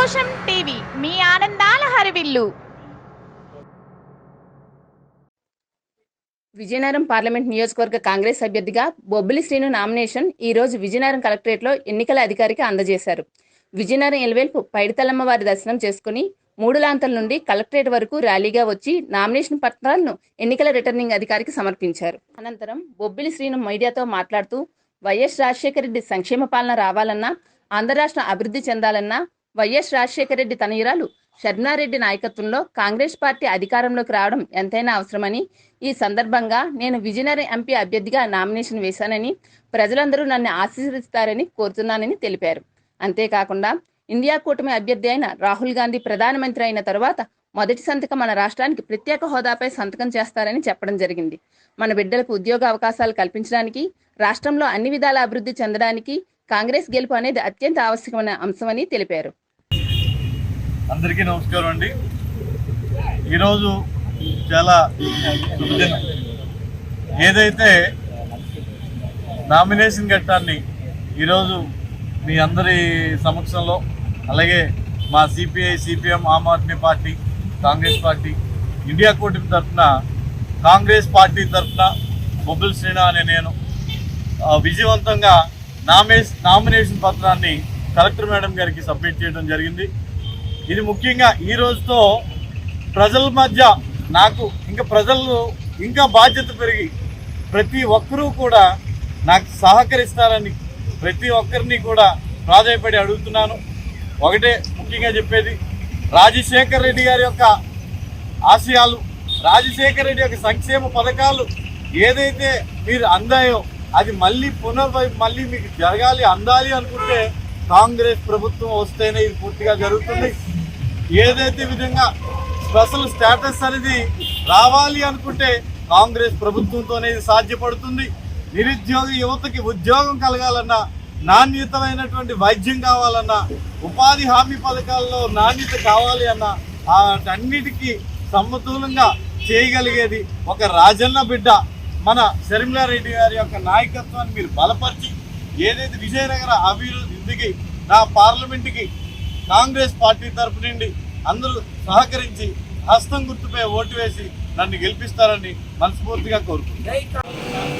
సంతోషం టీవీ. మీ ఆనందాల హరివిల్లు. విజయనగరం పార్లమెంట్ నియోజకవర్గ కాంగ్రెస్ అభ్యర్థిగా బొబ్బిలి శ్రీను నామినేషన్ ఈ రోజు విజయనగరం కలెక్టరేట్లో ఎన్నికల అధికారికి అందజేశారు. విజయనగరం ఎలివేల్పు పైడితల్లమ్మ వారి దర్శనం చేసుకుని మూడు లాంతల నుండి కలెక్టరేట్ వరకు ర్యాలీగా వచ్చి నామినేషన్ పత్రాలను ఎన్నికల రిటర్నింగ్ అధికారికి సమర్పించారు. అనంతరం బొబ్బిలి శ్రీను మీడియాతో మాట్లాడుతూ వైఎస్ రాజశేఖర రెడ్డి సంక్షేమ పాలన రావాలన్నా ఆంధ్ర రాష్ట్రం అభివృద్ధి చెందాలన్నా వైఎస్ రాజశేఖర రెడ్డి తనయురాలు షర్మిలారెడ్డి నాయకత్వంలో కాంగ్రెస్ పార్టీ అధికారంలోకి రావడం ఎంతైనా అవసరమని ఈ సందర్భంగా నేను విజయనగరం ఎంపీ అభ్యర్థిగా నామినేషన్ వేశానని ప్రజలందరూ నన్ను ఆశీర్వదిస్తారని కోరుతున్నానని తెలిపారు. అంతేకాకుండా ఇండియా కూటమి అభ్యర్థి అయిన రాహుల్ గాంధీ ప్రధానమంత్రి అయిన తర్వాత మొదటి సంతకం మన రాష్ట్రానికి ప్రత్యేక హోదాపై సంతకం చేస్తారని చెప్పడం జరిగింది. మన బిడ్డలకు ఉద్యోగ అవకాశాలు కల్పించడానికి రాష్ట్రంలో అన్ని విధాల అభివృద్ధి చెందడానికి కాంగ్రెస్ గెలుపు అనేది అత్యంత ఆవశ్యకమైన అంశమని తెలిపారు. అందరికీ నమస్కారం అండి. ఈరోజు చాలా ఏదైతే నామినేషన్ ఘట్టాన్ని ఈరోజు మీ అందరి సమక్షంలో అలాగే మా CPI CPM Aam Aadmi party Congress party India కూటమి తరఫున కాంగ్రెస్ పార్టీ తరఫున బొబ్బుల శ్రీనా అనే నేను విజయవంతంగా నామే నామినేషన్ పత్రాన్ని కలెక్టర్ మేడం గారికి సబ్మిట్ చేయడం జరిగింది. ఇది ముఖ్యంగా ఈ రోజుతో ప్రజల మధ్య నాకు ఇంకా ప్రజలు ఇంకా బాధ్యత పెరిగి ప్రతి ఒక్కరూ కూడా నాకు సహకరిస్తారని ప్రతి ఒక్కరిని కూడా ప్రాధాయపడి అడుగుతున్నాను. ఒకటే ముఖ్యంగా చెప్పేది రాజశేఖర్ రెడ్డి గారి యొక్క ఆశయాలు రాజశేఖర్ రెడ్డి యొక్క సంక్షేమ పథకాలు ఏదైతే మీరు అందాయో అది మళ్ళీ పునర్వై మళ్ళీ మీకు జరగాలి అందాలి అనుకుంటే కాంగ్రెస్ ప్రభుత్వం వస్తేనే ఇది పూర్తిగా జరుగుతుంది. ఏదైతే విధంగా స్పెషల్ స్టేటస్ అనేది రావాలి అనుకుంటే కాంగ్రెస్ ప్రభుత్వంతోనే ఇది సాధ్యపడుతుంది. నిరుద్యోగ యువతకి ఉద్యోగం కలగాలన్నా నాణ్యతమైనటువంటి వైద్యం కావాలన్నా ఉపాధి హామీ పథకాల్లో నాణ్యత కావాలి అన్నా అన్నిటికీ సమతులంగా చేయగలిగేది ఒక రాజన్న బిడ్డ. మన శర్మిలారెడ్డి గారి యొక్క నాయకత్వాన్ని మీరు బలపరిచి ఏదైతే విజయనగర అభివృద్ధికి నా పార్లమెంటుకి కాంగ్రెస్ పార్టీ తరపు నుండి అందరూ సహకరించి హస్తం గుర్తుపై ఓటు వేసి నన్ను గెలిపిస్తారని మనస్ఫూర్తిగా కోరుకుంటున్నాను.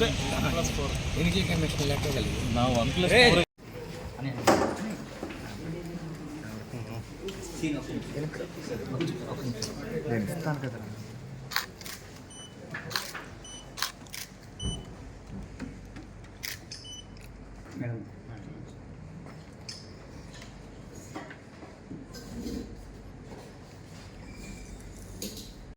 എനിക്ക് കമ്മീഷനിലൊക്കെ കളിക്കും నేను ఇస్తాను కదా మేడం